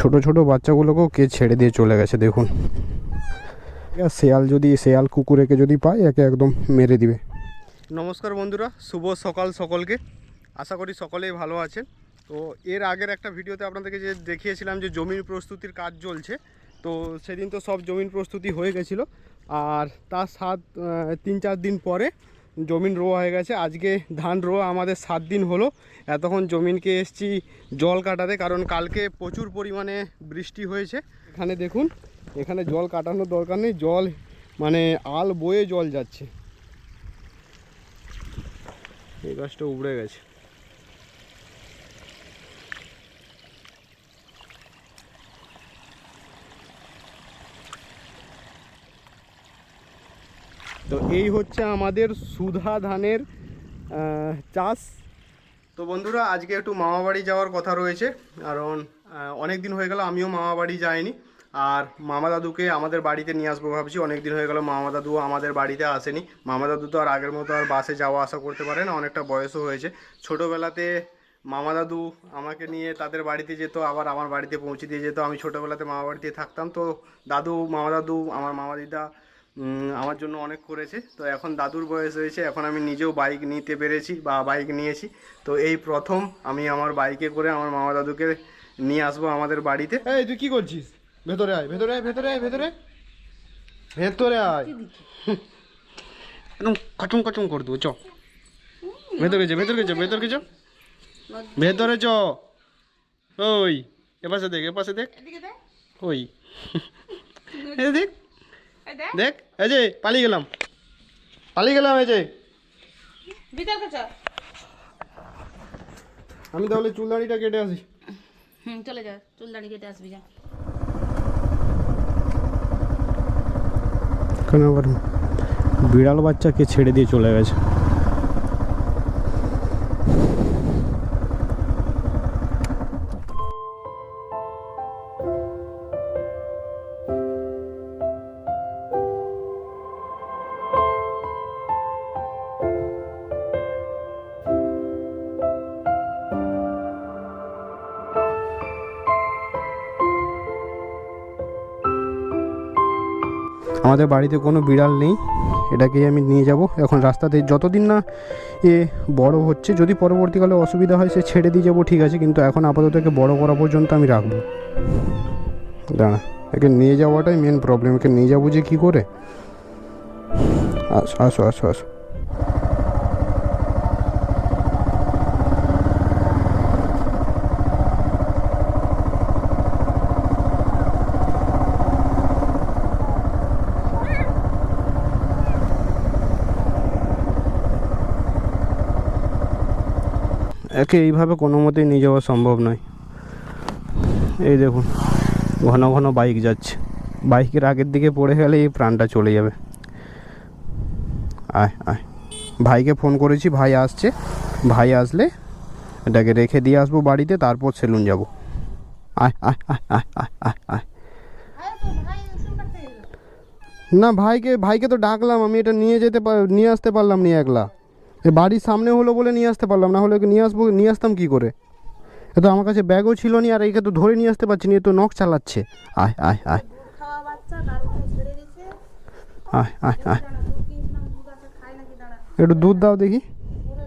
ছোট ছোট বাচ্চাগুলোকেও কে ছেড়ে দিয়ে চলে গেছে, দেখুন। শেয়াল যদি, শেয়াল কুকুরেকে যদি পায়, একে একদম মেরে দিবে। নমস্কার বন্ধুরা, শুভ সকাল সকলকে। আশা করি সকলেই ভালো আছেন। তো এর আগের একটা ভিডিওতে আপনাদেরকে যে দেখিয়েছিলাম যে জমির প্রস্তুতির কাজ চলছে, তো সেদিন তো সব জমির প্রস্তুতি হয়ে গেছিল। আর তার সাত তিন চার দিন পরে জমিন রোয়া হয়ে গেছে। আজকে ধান রোয়া আমাদের সাত দিন হলো। এতক্ষণ জমিনকে এসছি জল কাটাতে, কারণ কালকে প্রচুর পরিমাণে বৃষ্টি হয়েছে। এখানে দেখুন, এখানে জল কাটানোর দরকার নেই, জল মানে আল বয়ে জল যাচ্ছে। এই গাছটা উবড়ে গেছে। তো এই হচ্ছে আমাদের সুধা ধানের চাষ। তো বন্ধুরা, আজকে একটু মামাবাড়ি যাওয়ার কথা রয়েছে। কারণ অনেক দিন হয়ে গেল আমিও মামাবাড়ি যাইনি। আর মামা দাদুকে আমাদের বাড়িতে নিয়ে আসব ভাবছি। অনেক দিন হয়ে গেল মামা দাদু আমাদের বাড়িতে আসেনি। মামা দাদু তো আর আগের মতো আর বাসে যাওয়া আসা করতে পারে না, অনেকটা বয়সও হয়েছে। ছোটোবেলাতে মামা দাদু আমাকে নিয়ে তাদের বাড়িতে যেত, আবার আমার বাড়িতে পৌঁছে দিয়ে যেত। আমি ছোটোবেলাতে মামা বাড়িতে থাকতাম। তো দাদু, মামা দাদু, আমার মামা দিদা আমার জন্য অনেক করেছে। তো এখন দাদুর বয়স হয়েছে এখন আমি নিজেও বাইক নিতে পেরেছি বা বাইক নিয়েছি। তো এই প্রথম আমি আমার বাইকে করে আমার মামা দাদুকে নিয়ে আসব আমাদের বাড়িতে। এই তুই কি করছিস? ভেতরে আয় ভেতরে আয় ভেতরে আয় ভেতরে ভেতরে আয়। একদম কচুম কচুম করে দেবো চ। ভেতরে চ ভেতরে চ ভেতরে চ ভেতরে চ। ওই এপাশে দেখ এপাশে দেখ। ওই। দেখ দেখ। এই যে পালিয়ে গেলাম। পালিয়ে গেলাম এই যে। আমি তাহলে চুলদাড়িটা কেটে আসি। হুম চলে যা চুল দাড়ি কেটে আসবি যা। কেন বিড়াল বাচ্চাকে ছেড়ে দিয়ে চলে গেছে। আমাদের বাড়িতে কোনো বিড়াল নেই, এটাকেই আমি নিয়ে যাব। এখন রাস্তাতে যতদিন না এ বড় হচ্ছে, যদি পরবর্তীকালে অসুবিধা হয় সে ছেড়ে দিয়ে যাব, ঠিক আছে, কিন্তু এখন আপাতত একে বড় করা পর্যন্ত আমি রাখব। দাঁড়া, একে নিয়ে যাওয়াটাই মেন প্রবলেম একে নিয়ে যাব যে কী করে? আসো আসো আসো আসো। একে এইভাবে কোনো মতেই নিয়ে যাওয়া সম্ভব নয়। এই দেখুন, ঘন ঘন বাইক যাচ্ছে। বাইকের আগের দিকে পড়ে গেলে এই প্রাণটা চলে যাবে। আয় আয়। ভাইকে ফোন করেছি, ভাই আসছে। ভাই আসলে এটাকে রেখে দিয়ে আসব বাড়িতে, তারপর সেলুন যাব। আয় আয় আয় আয় আয় আয় না, ভাইকে ভাইকে তো ডাকলাম, আমি এটা নিয়ে যেতে নিয়ে আসতে পারলাম নি একলা। বাড়ির সামনে হলো বলে নিয়ে আসতে পারলাম না হলে ওকে নিয়ে আসব নিয়ে আসতাম কী করে? এ তো আমার কাছে ব্যাগও ছিল নি আর একে তো ধরে নিয়ে আসতে পারছি না এ তো নখ চালাচ্ছে। আয় আয় আয়। আয় আয় আয়। একটু দুধ দাও দেখি। পুরো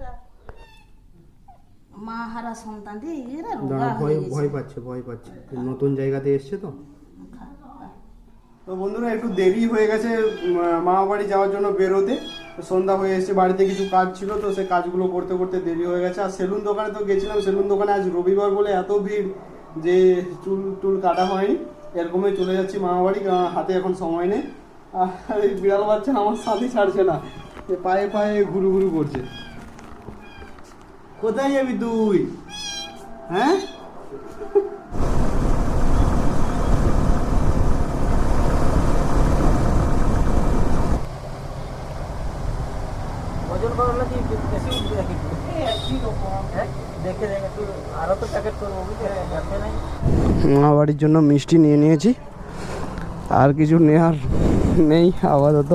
মা হারা সন্তান ভয় পাচ্ছে ভয় পাচ্ছে। নতুন জায়গাতে এসছে তো? তো বন্ধুরা একটু দেরি হয়ে গেছে মামা বাড়ি যাওয়ার জন্য বেরোতে। সন্ধ্যা হয়ে এসেছে, বাড়িতে কিছু কাজ ছিল তো সে কাজগুলো করতে করতে দেরি হয়ে গেছে। আর সেলুন দোকানে তো গেছিলাম, সেলুন দোকানে আজ রবিবার বলে এত ভিড় যে চুল টুল কাটা হয়নি। এরকমই চলে যাচ্ছি মামা বাড়ি হাতে এখন সময় নেই। আর এই বিড়াল বাচ্চা আমার সাথে ছাড়ছে না পায়ে পায়ে ঘুরু ঘুরু করছে। কোথায় যাবি তুই? হ্যাঁ ওজন করলে কি বেশি উঠবে নাকি হ্যাঁ দেখে দেখে একটু আরও তো প্যাকেট যাচ্ছে নাই। মা বাড়ির জন্য মিষ্টি নিয়ে নিয়েছি। আর কিছু নেওয়ার নেই আপাতত।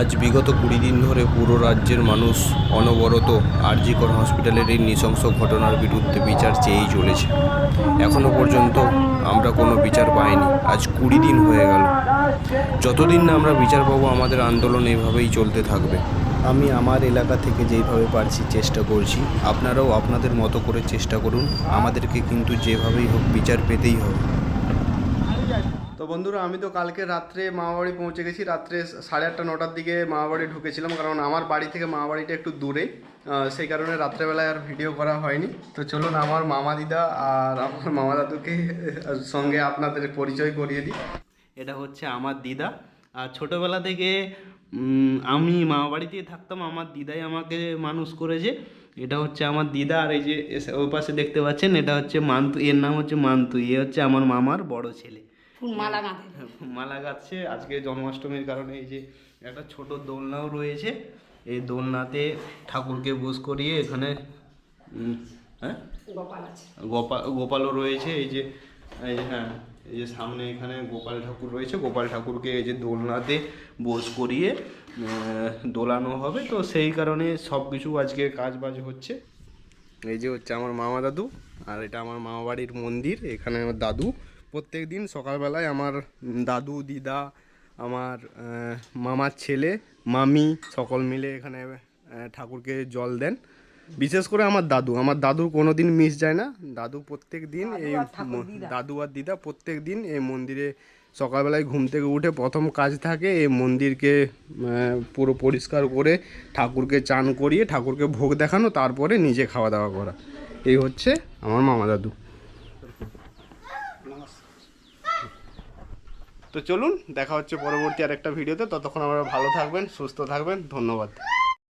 আজ বিগত কুড়ি দিন ধরে পুরো রাজ্যের মানুষ অনবরত আরজিকর হসপিটালের এই নৃশংস ঘটনার বিরুদ্ধে বিচার চেয়েই চলেছে। এখনও পর্যন্ত আমরা কোনো বিচার পাইনি। আজ কুড়ি দিন হয়ে গেল। যতদিন না আমরা বিচার পাবো, আমাদের আন্দোলন এভাবেই চলতে থাকবে। আমি আমার এলাকা থেকে যেইভাবে পারছি চেষ্টা করছি, আপনারাও আপনাদের মতো করে চেষ্টা করুন। আমাদেরকে কিন্তু যেভাবেই হোক বিচার পেতেই হবে। তো বন্ধুরা, আমি তো কালকে রাত্রে মামাবাড়ি পৌঁছে গেছি। রাত্রে সাড়ে আটটা, নটার দিকে মামাবাড়ি ঢুকেছিলাম, কারণ আমার বাড়ি থেকে মামাবাড়িটা একটু দূরে। সেই কারণে রাত্রেবেলায় আর ভিডিও করা হয়নি। তো চলুন আমার মামা দিদা আর আমার মামা দাদুকে সঙ্গে আপনাদের পরিচয় করিয়ে দিই। এটা হচ্ছে আমার দিদা। আর ছোটোবেলা থেকে আমি মামা বাড়িতে থাকতাম, আমার দিদাই আমাকে মানুষ করেছে। এটা হচ্ছে আমার দিদা, আর এই যে ওই পাশে দেখতে পাচ্ছেন, এটা হচ্ছে মান্তু, এর নাম হচ্ছে মান্তু, এ হচ্ছে আমার মামার বড় ছেলে। মালা গাঁথে। মালা গাচ্ছে আজকে জন্মাষ্টমীর কারণে এই যে একটা ছোট দোলনাও রয়েছে। এই দোলনাতে ঠাকুরকে বোস করিয়ে এখানে হ্যাঁ? গোপাল গোপালও রয়েছে। এই যে এই হ্যাঁ এই যে সামনে এখানে গোপাল ঠাকুর রয়েছে। গোপাল ঠাকুরকে এই যে দোলনাতে বোস করিয়ে দোলানো হবে। তো সেই কারণে সব কিছু আজকে কাজ বাজ হচ্ছে। এই যে হচ্ছে আমার মামা দাদু আর এটা আমার মামা বাড়ির মন্দির। এখানে আমার দাদু প্রত্যেক দিন সকালবেলায় আমার দাদু দিদা আমার মামার ছেলে মামি সকল মিলে এখানে ঠাকুরকে জল দেন। বিশেষ করে আমার দাদু। আমার দাদু কোনো দিন মিস যায় না। দাদু প্রত্যেক দিন এই দাদু। আর দিদা প্রত্যেক দিন এই মন্দিরে সকালবেলায় ঘুম থেকে উঠে প্রথম কাজ থাকে এই মন্দিরকে পুরো পরিষ্কার করে ঠাকুরকে চান করিয়ে ঠাকুরকে ভোগ দেখানো তারপরে নিজে খাওয়া দাওয়া করা। এই হচ্ছে আমার মামা দাদু। তো চলুন, দেখা হচ্ছে পরবর্তী আর একটা ভিডিওতে। ততক্ষণ আপনারা ভালো থাকবেন, সুস্থ থাকবেন। ধন্যবাদ।